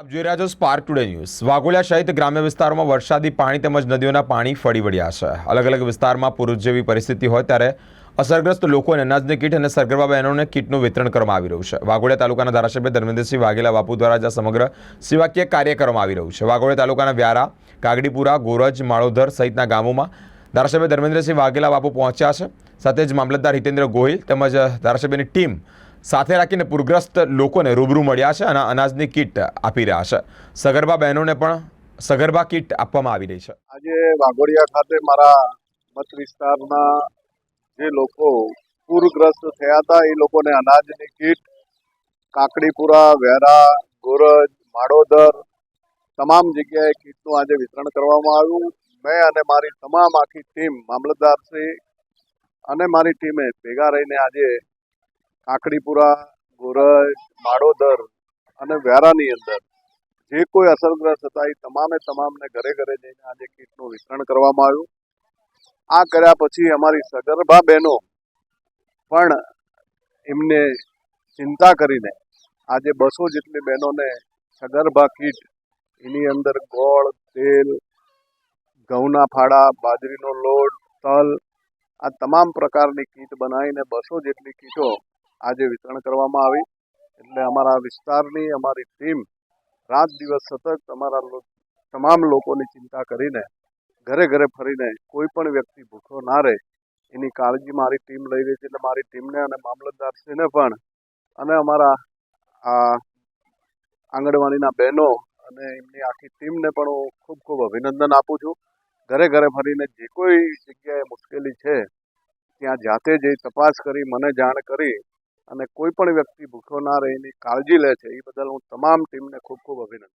આપ જોઈ રહ્યા છો સ્પાર્ક ટુડે ન્યૂઝ વાઘોલિયા સહિત ગ્રામ્ય વિસ્તારોમાં વરસાદી પાણી તેમજ નદીઓના પાણી ફળી વળ્યા છે. અલગ અલગ વિસ્તારમાં પુરુષ જેવી પરિસ્થિતિ હોય ત્યારે અસરગ્રસ્ત લોકોને અનાજની કીટ અને સરગરબા બહેનોને કીટનું વિતરણ કરવામાં આવી રહ્યું છે. વાઘોડિયા તાલુકાના ધારાસભ્ય ધર્મેન્દ્રસિંહ વાઘેલા બાપુ દ્વારા જ સમગ્ર સેવાકીય કાર્ય કરવામાં આવી રહ્યું છે. વાઘોડિયા તાલુકાના વ્યારા, કાગડીપુરા, ગોરજ, માળોધર સહિતના ગામોમાં ધારાસભ્ય ધર્મેન્દ્રસિંહ વાઘેલા બાપુ પહોંચ્યા છે. સાથે જ મામલતદાર હિતેન્દ્ર ગોહિલ તેમજ ધારાસભ્યની ટીમ સાથે રાખીને પૂરગ્રસ્ત લોકોને રૂબરૂ મળ્યા છે અને અનાજની કીટ આપી રહ્યા છે. સગર્ભા બહેનોને પણ સગર્ભા કીટ આપવામાં આવી રહી છે. આજે વાઘોડિયા ખાતે મારા મત વિસ્તારના જે લોકો પૂરગ્રસ્ત થયા હતા, એ લોકોને અનાજની કીટ, કાકડીપુરા, વેરા, ગોરજ, માડોદર તમામ જગ્યાએ કીટનું આજે વિતરણ કરવામાં આવ્યું. મેં અને મારી તમામ આખી ટીમ મામલતદારશ્રી અને મારી ટીમે ભેગા રહીને આજે કાકડીપુરા ગોરજ, માડોદર અને વેરાની અંદર જે કોઈ અસરગ્રસ્ત હતા એ તમામે તમામને ઘરે ઘરે જઈને આજે કીટનું વિતરણ કરવામાં આવ્યું. આ કર્યા પછી અમારી સગર્ભા બહેનો પણ એમને ચિંતા કરીને આજે બસો જેટલી બહેનોને સગર્ભા કીટ, એની અંદર ગોળ, તેલ, ઘઉંના ફાડા, બાજરીનો લોટ, તલ, આ તમામ પ્રકારની કીટ બનાવીને બસો જેટલી કીટો આજે વિતરણ કરવામાં આવી. એટલે અમારા વિસ્તારની અમારી ટીમ રાત દિવસ સતત અમારા તમામ લોકોની ચિંતા કરીને ઘરે ઘરે ફરીને કોઈ પણ વ્યક્તિ ભૂખો ના રહે, એની કાળજી મારી ટીમ લઈ રહી છે. એટલે મારી ટીમને અને મામલતદારશ્રીને પણ અને અમારા આ આંગણવાડીના બહેનો અને એમની આખી ટીમને પણ હું ખૂબ ખૂબ અભિનંદન આપું છું. ઘરે ઘરે ફરીને જે કોઈ જગ્યાએ મુશ્કેલી છે, ત્યાં જાતે જઈ તપાસ કરી, મને જાણ કરી અને કોઈ પણ વ્યક્તિ ભૂખ્યો ના રહીને કાળજી લે છે, એ બદલ હું તમામ ટીમને ખૂબ ખૂબ અભિનંદન.